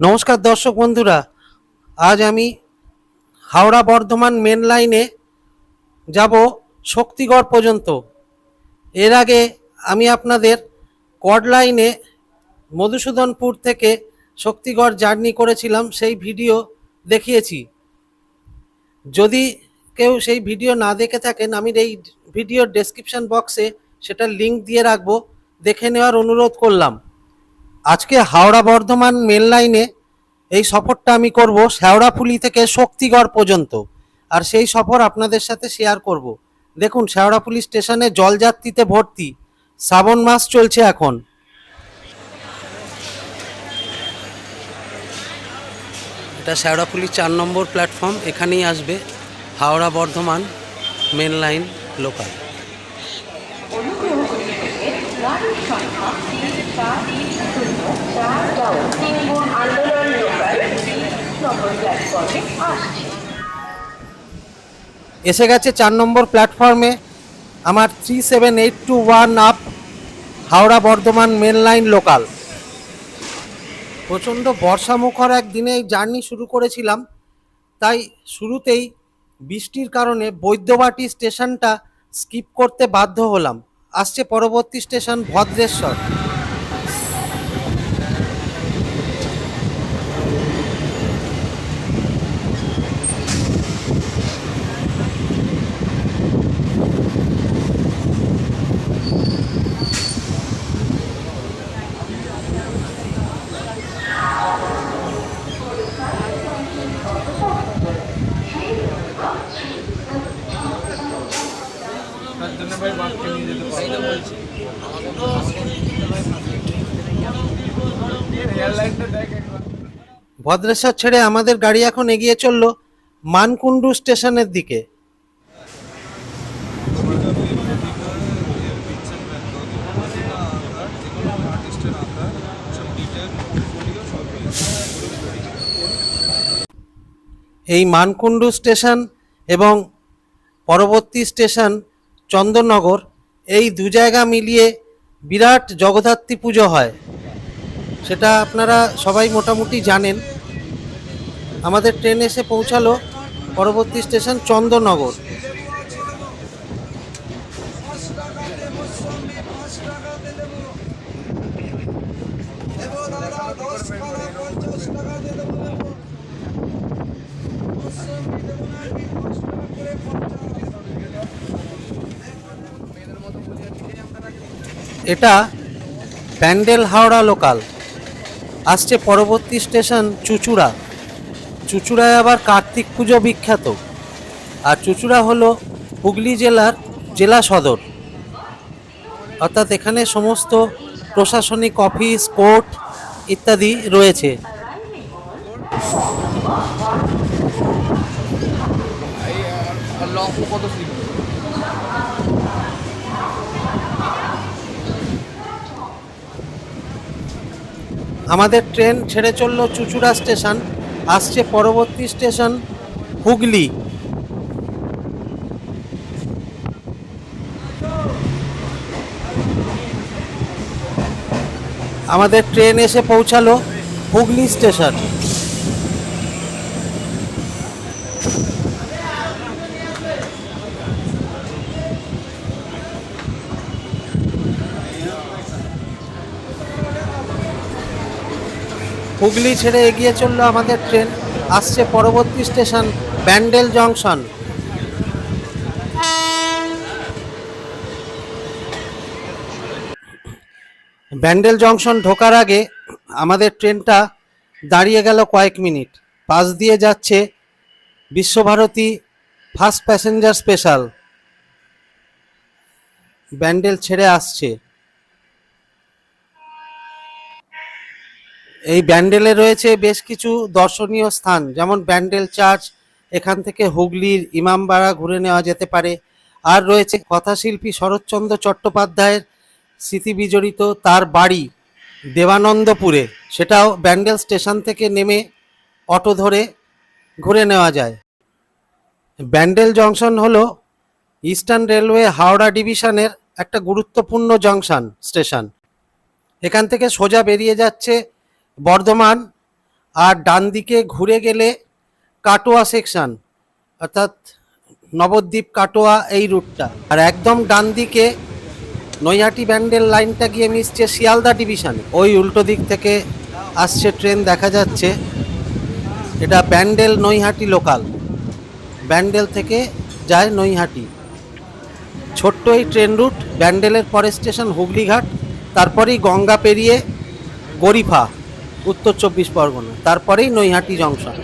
নমস্কার দর্শক বন্ধুরা, আজ আমি হাওড়া বর্ধমান মেন লাইনে যাব শক্তিগড় পর্যন্ত। এর আগে আমি আপনাদের কড লাইনে মধুসূদনপুর থেকে শক্তিগড় জার্নি করেছিলাম, সেই ভিডিও দেখিয়েছি। যদি কেউ সেই ভিডিও না দেখে থাকেন, আমি এই ভিডিওর ডেসক্রিপশন বক্সে সেটার লিংক দিয়ে রাখব, দেখে নেওয়ার অনুরোধ করলাম। আজকে হাওড়া বর্ধমান মেল লাইনে এই সফরটা আমি করব শেওড়াফুলি থেকে শক্তিগড় পর্যন্ত। আর সেই সফর আপনাদের সাথে শেয়ার করব। দেখুন, শেওড়াফুলি স্টেশনে জলযাত্রীতে ভর্তি। শ্রাবণ মাস চলছে এখন। এটা শেওড়াফুলি চার নম্বর প্ল্যাটফর্ম এখানেই আসবে Howrah Bardhaman main line local অনুগ্রহ করে এসে গেছে চার নম্বর প্ল্যাটফর্মে আমার three seven eight two one up Howrah Bardhaman main line local প্রচণ্ড বর্ষামুখর একদিনে এই জার্নি শুরু করেছিলাম। তাই শুরুতেই বৃষ্টির কারণে বৈদ্যবাটি স্টেশনটা স্কিপ করতে বাধ্য হলাম। আসছে পরবর্তী স্টেশন ভদ্রেশ্বর। নিয়ে যেতে ভদ্রেশ্বর ছেড়ে আমাদের গাড়ি এখন এগিয়ে চলল মানকুণ্ডু স্টেশনের দিকে। এই মানকুণ্ডু স্টেশন এবং পরবর্তী স্টেশন চন্দননগর, এই দু জায়গা মিলিয়ে বিরাট জগদ্ধাত্রী পুজো হয়। সেটা আপনারা সবাই মোটামুটি জানেন। আমাদের ট্রেন এসে পৌঁছালো পরবর্তী স্টেশন চন্দননগর। এটা প্যান্ডেল হাওড়া লোকাল আসছে পরবর্তী স্টেশন চুচুড়া। চুচুড়ায় আবার কার্তিক পুজো বিখ্যাত। আর চুচুড়া হলো হুগলি জেলার জেলা সদর। অর্থাৎ এখানে সমস্ত প্রশাসনিক অফিস কোর্ট ইত্যাদি রয়েছে। কত আমাদের ট্রেন ছেড়ে চলল চুচুড়া স্টেশন, আসছে পরবর্তী স্টেশন, হুগলি। আমাদের ট্রেন এসে পৌঁছালো হুগলি স্টেশন। হুগলি ছেড়ে এগিয়ে চলল আমাদের ট্রেন। আসছে পরবর্তী station, Bandel junction. Bandel junction ঢোকার আগে আমাদের ট্রেনটা দাঁড়িয়ে গেল কয়েক মিনিট। পাশ দিয়ে যাচ্ছে Viswabharati first passenger special. Bandel ছেড়ে আসছে। এই ব্যান্ডেলে রয়েছে বেশ কিছু দর্শনীয় স্থান, যেমন ব্যান্ডেল চার্চ, এখান থেকে হুগলির ইমামবাড়া ঘুরে নেওয়া যেতে পারে। আর রয়েছে কথাশিল্পী শরৎচন্দ্র চট্টোপাধ্যায়ের স্মৃতি বিজড়িত তার বাড়ি দেবানন্দপুরে। সেটাও ব্যান্ডেল স্টেশন থেকে নেমে অটো ধরে ঘুরে নেওয়া যায়। ব্যান্ডেল জংশন হলো ইস্টার্ন রেলওয়ে হাওড়া ডিভিশনের একটা গুরুত্বপূর্ণ জংশন, স্টেশন। এখান থেকে সোজা বেরিয়ে যাচ্ছে বর্ধমান আর ডান দিকে ঘুরে গেলে কাটোয়া সেকশন অর্থাৎ নবদ্বীপ কাটোয়া এই রুটটা আর একদম ডান দিকে নৈহাটি ব্যান্ডেল লাইনটা গিয়ে মিশছে শিয়ালদা ডিভিশন ওই উল্টো দিক থেকে আসছে ট্রেন দেখা যাচ্ছে। এটা ব্যান্ডেল নৈহাটি লোকাল ব্যান্ডেল থেকে যায় নৈহাটি। ছোট্ট এই ট্রেন রুট ব্যান্ডেলের পরের স্টেশন হুগলিঘাট, তারপরেই গঙ্গা পেরিয়ে গরিফা। উত্তর চব্বিশ পরগনা, তারপরেই নৈহাটি জংশন।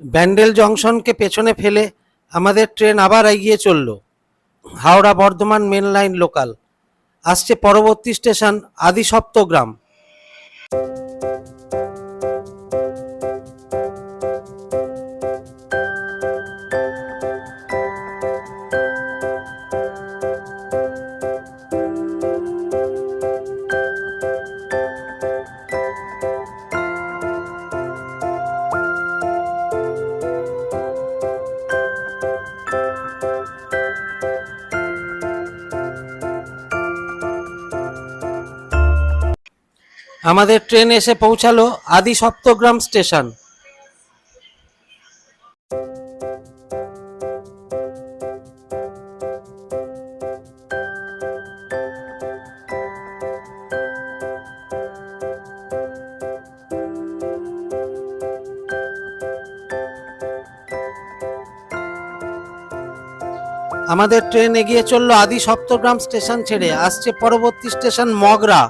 ব্যান্ডেল জংশনকে পেছনে ফেলে আমাদের ট্রেন আবার এগিয়ে চলল। Howrah Bardhaman main line local. আসছে পরবর্তী স্টেশন আদি সপ্তগ্রাম আমাদের ট্রেন এসে পৌঁছালো আদি সপ্তগ্রাম স্টেশন। আমাদের ট্রেন এগিয়ে চলল আদি সপ্তগ্রাম স্টেশন ছেড়ে, আসছে পরবর্তী স্টেশন মগরা।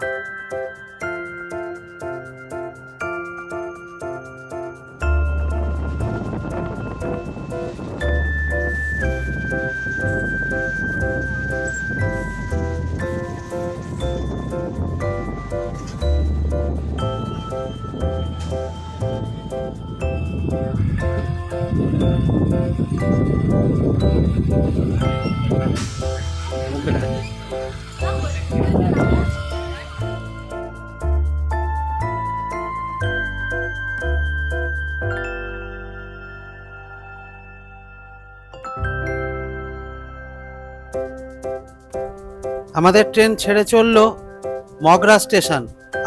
আমাদের ট্রেন ছেড়ে চলল মগরা স্টেশন,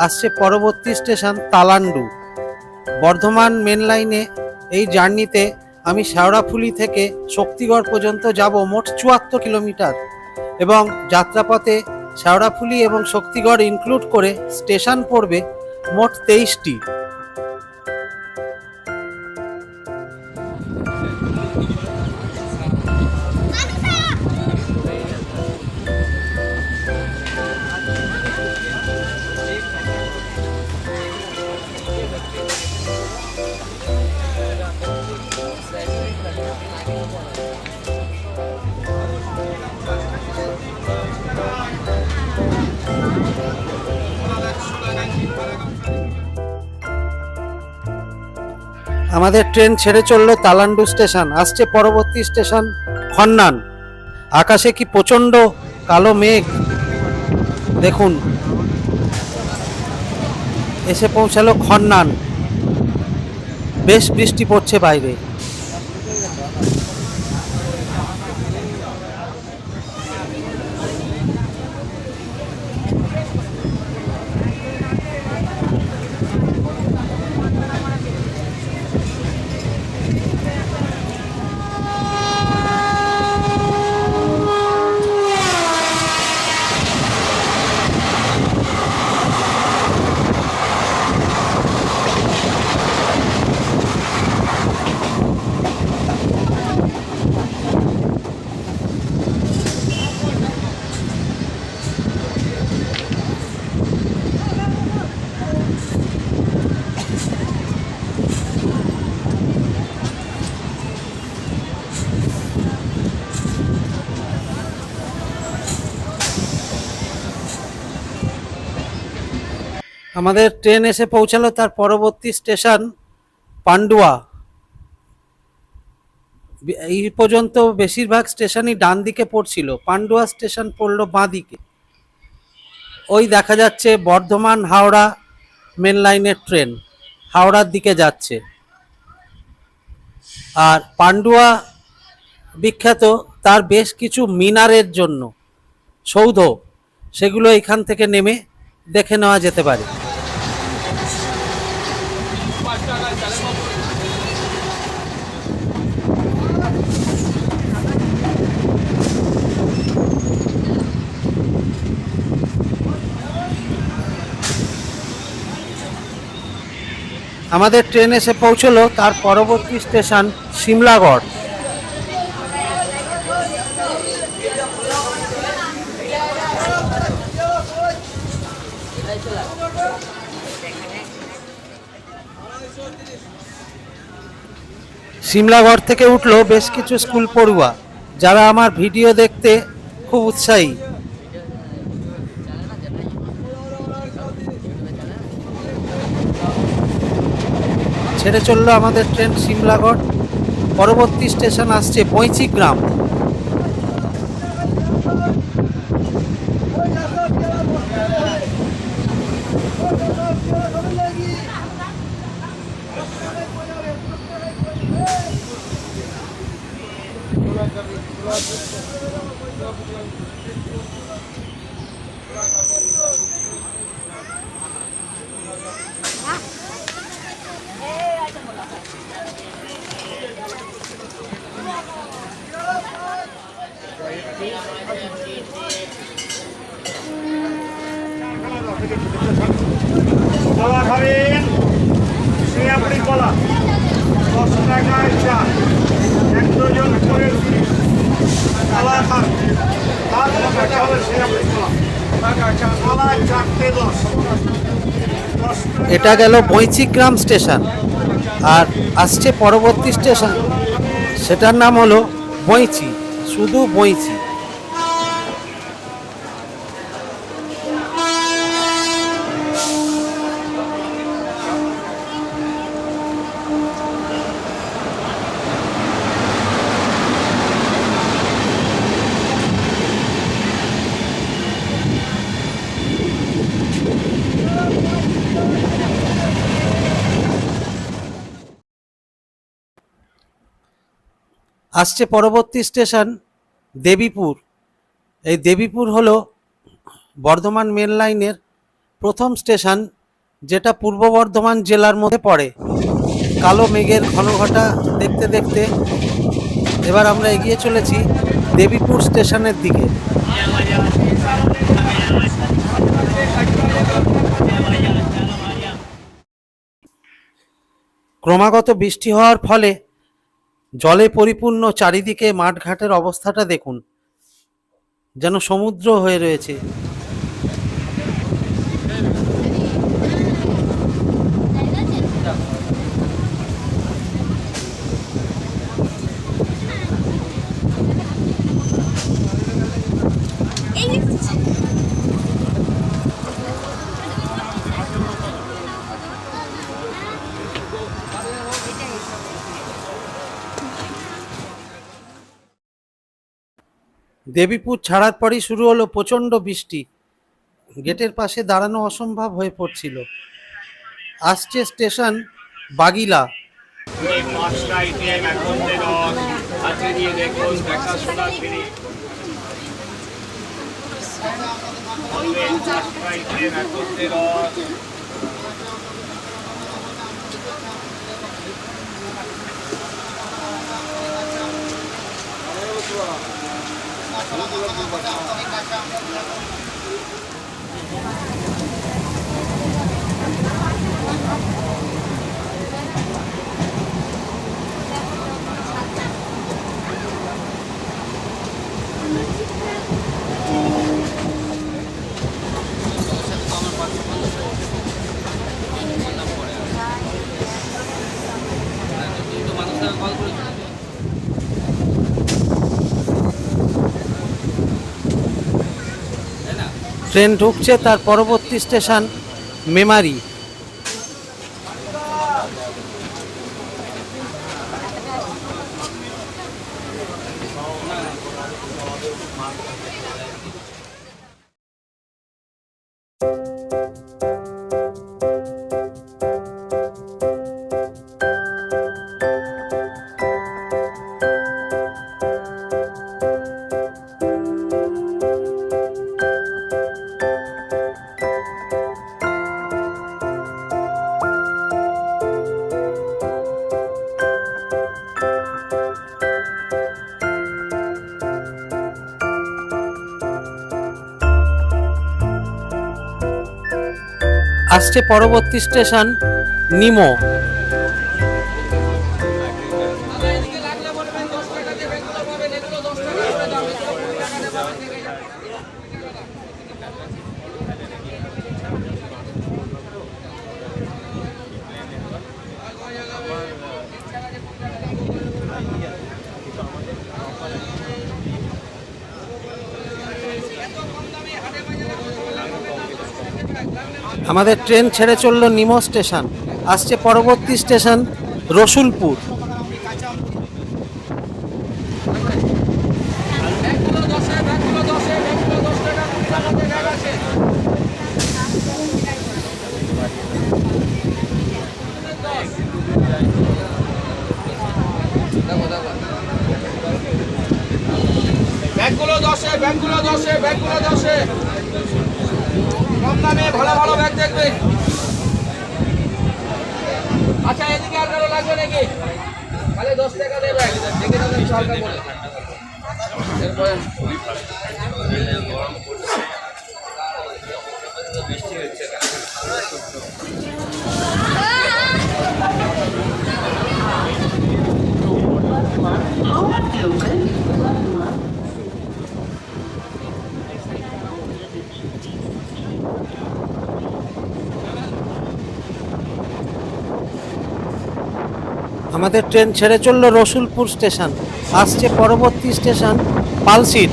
আসছে পরবর্তী স্টেশন তালান্ডু। বর্ধমান মেন লাইনে এই জার্নিতে আমি শেওড়াফুলি থেকে শক্তিগড় পর্যন্ত যাব মোট চুয়াত্তর কিলোমিটার এবং যাত্রাপথে শেওড়াফুলি এবং শক্তিগড় ইনক্লুড করে স্টেশন পড়বে মোট তেইশটি। আমাদের ট্রেন ছেড়ে চলল তালান্ডু স্টেশন, আসছে পরবর্তী স্টেশন খন্নান। আকাশে কি প্রচণ্ড কালো মেঘ? দেখুন। এসে পৌঁছালো খন্নান। বেশ বৃষ্টি পড়ছে বাইরে। আমাদের ট্রেন এসে পৌঁছালো, তার পরবর্তী স্টেশন পান্ডুয়া। এই পর্যন্ত বেশিরভাগ স্টেশনই ডান দিকে পড়ছিল, পান্ডুয়া স্টেশন পড়ল বাঁ দিকে। ওই দেখা যাচ্ছে বর্ধমান হাওড়া মেন লাইনের ট্রেন, হাওড়ার দিকে যাচ্ছে। আর পান্ডুয়া বিখ্যাত, তার বেশ কিছু মিনারের জন্য, সৌধ, সেগুলো এখান থেকে নেমে দেখে নেওয়া যেতে পারে। আমাদের ট্রেন এসে পৌঁছলো, তার পরবর্তী স্টেশন সিমলাগড় সিমলাগড় থেকে উঠল বেশ কিছু স্কুল পড়ুয়া, যারা আমার ভিডিও দেখতে খুব উৎসাহী। ছেড়ে চলল আমাদের ট্রেন সিমলাগড়। পরবর্তী স্টেশন আসছে বৈচি গ্রাম কলা খাবেন দশ করে দশ। এটা গেল বৈচি গ্রাম স্টেশন। আর আসছে পরবর্তী স্টেশন, সেটার নাম হলো বৈচি, শুধু বৈচি। আসছে পরবর্তী স্টেশন দেবীপুর। এই দেবীপুর হলো বর্ধমান মেন লাইনের প্রথম স্টেশন, যেটা পূর্ব বর্ধমান জেলার মধ্যে পড়ে। কালো মেঘের ঘনঘটা দেখতে দেখতে এবার আমরা এগিয়ে চলেছি দেবীপুর স্টেশনের দিকে। ক্রমাগত বৃষ্টি হওয়ার ফলে জলে পরিপূর্ণ চারিদিকে মাঠঘাটের অবস্থাটা দেখুন যেন সমুদ্র হয়ে রয়েছে। দেবীপুর ছাড়ার পরই শুরু হলো প্রচণ্ড বৃষ্টি। গেটের পাশে দাঁড়ানো অসম্ভব হয়ে পড়ছিল। আসছে স্টেশন বাগিলা। এই Thank you. ট্রেন ঢুকছে তার পরবর্তী স্টেশন মেমারি। আসছে পরবর্তী স্টেশন নিমো। আমাদের ট্রেন ছেড়ে চলল নিমো স্টেশন আসছে পরবর্তী স্টেশন রসুলপুর ব্যাগগুলো দশে ব্যাগগুলো দশে ব্যাগগুলো দশে কম দামে ভালো ভালো ব্যাগ দেখবে আচ্ছা এদিকে আর কারও লাগবে নাকি তাহলে দশ টাকা দেবে ব্যাগ দেখে নেবেন একটু হালকা করে এরপরে আমাদের ট্রেন ছেড়ে চলল রসুলপুর স্টেশন। আসছে পরবর্তী স্টেশন পালসিট।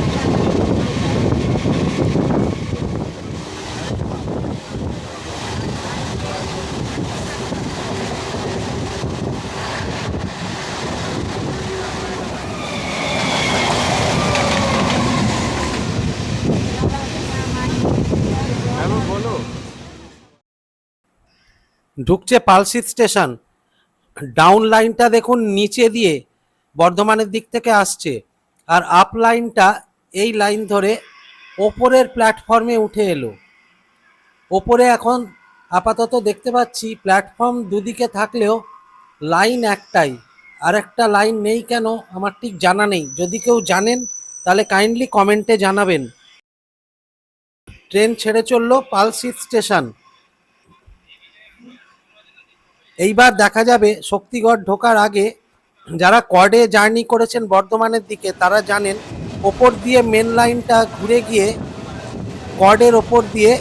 ঢুকছে পালসিট স্টেশন। ডাউন লাইনটা দেখুন, নিচে দিয়ে বর্ধমানের দিক থেকে আসছে। আর আপ লাইনটা এই লাইন ধরে ওপরের প্ল্যাটফর্মে উঠে এলো। ওপরে এখন আপাতত দেখতে পাচ্ছি, প্ল্যাটফর্ম দুদিকে থাকলেও লাইন একটাই। আর একটা লাইন নেই কেন, আমার ঠিক জানা নেই। যদি কেউ জানেন, তাহলে কাইন্ডলি কমেন্টে জানাবেন। ট্রেন ছেড়ে চলল পালসিট স্টেশন। এইবার দেখা যাবে, শক্তিগড় ঢোকার আগে যারা কর্ডে জার্নি করেছেন বর্ধমানের দিকে, তারা জানেন ওপর দিয়ে মেন লাইনটা ঘুরে গিয়ে কর্ডের ওপর দিয়ে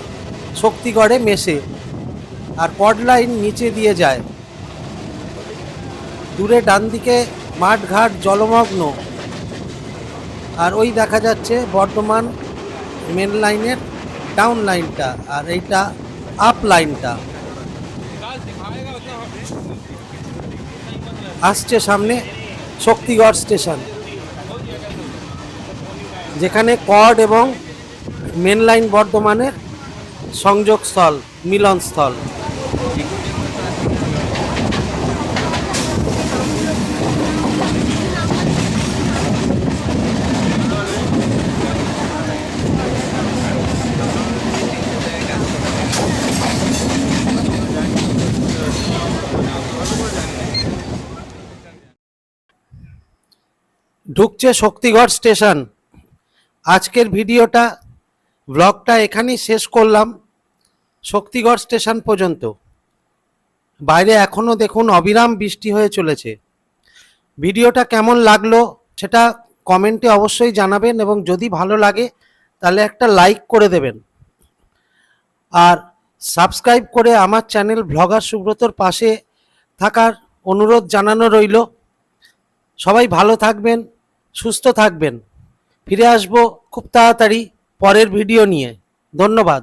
শক্তিগড়ে মেশে আর কর্ড লাইন নিচে দিয়ে যায়। দূরে ডান দিকে মাঠঘাট, জলমগ্ন। আর ওই দেখা যাচ্ছে বর্ধমান মেন লাইনের ডাউন লাইনটা আর এইটা আপ লাইনটা আসছে সামনে শক্তিগড় স্টেশন যেখানে কড এবং মেন লাইন বর্ধমানের সংযোগস্থল মিলনস্থল। ঢুকছে শক্তিগড় স্টেশন। আজকের ভিডিওটা, ব্লগটা এখানেই শেষ করলাম। শক্তিগড় স্টেশন পর্যন্ত। বাইরে এখনও দেখুন অবিরাম বৃষ্টি হয়ে চলেছে। ভিডিওটা কেমন লাগল সেটা কমেন্টে অবশ্যই জানাবেন এবং যদি ভালো লাগে তাহলে একটা লাইক করে দেবেন। আর সাবস্ক্রাইব করে আমার চ্যানেল ভ্লগার সুব্রতর পাশে থাকার অনুরোধ জানানো রইল। সবাই ভালো থাকবেন। সুস্থ থাকবেন। ফিরে আসব খুব তাড়াতাড়ি পরের ভিডিও নিয়ে। ধন্যবাদ।